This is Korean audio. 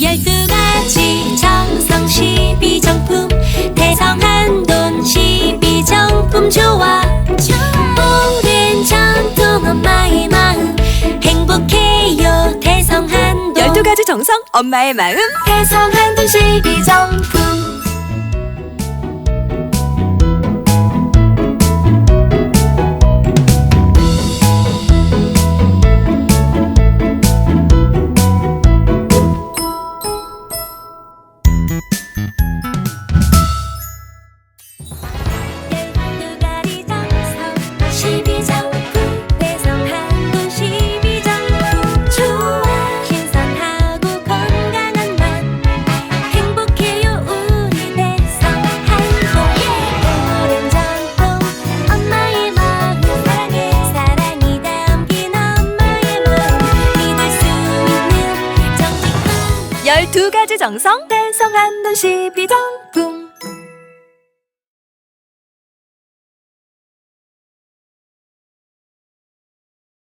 열두 가지 정성 십이정품 대성한 돈 십이정품 좋아. 오랜 전통 엄마의 마음 행복해요 대성한 돈. 열두 가지 정성 엄마의 마음. 대성한 돈 십이 12점프 배송하고 12점프 좋아 신선하고 건강한 맛. 행복해요 우리 대성 한국의 오랜 전통. 엄마의 마음 사랑해 사랑이 담긴 엄마의 마음. 믿을 수 있는 정직한 12가지 정성. 대성한 돈 12정품